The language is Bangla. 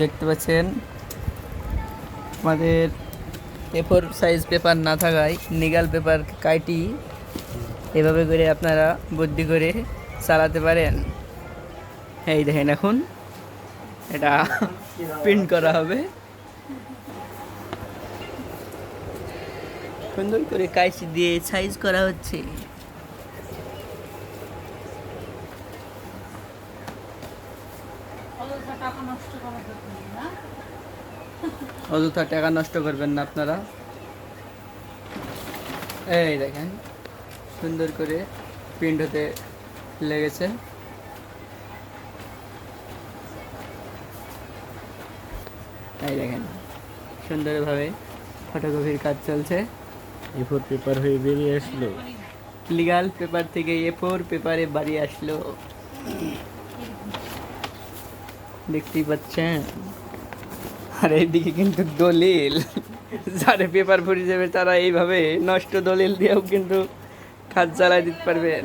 দেখতে পাচ্ছেন। আমাদের এফোর সাইজ পেপার না থাকায় নিগাল পেপার কাইটি, এভাবে করে আপনারা বুদ্ধি করে চালাতে পারেন। এই দেখেন এখন, এটা প্রিন্ট করা হবে। সুন্দর করে কাইচি দিয়ে সাইজ করা হচ্ছে। অযথা টাকা নষ্ট করবেন না আপনারা। এই দেখেন সুন্দর করে প্রিন্ট হতে লেগেছে। এই দেখেন সুন্দরভাবে ফটোকপির কাজ চলছে। এ ফোর পেপার হয়ে বেরিয়ে আসলো। লিগাল পেপার থেকে এ ফোর পেপারে বাড়ি আসলো। দেখতেই পাচ্ছেন। আর এইদিকে কিন্তু দলিল। যারা পেপার ভরে যাবে তারা এইভাবে নষ্ট দলিল দিয়েও কিন্তু কাজ চালাই দিতে পারবেন।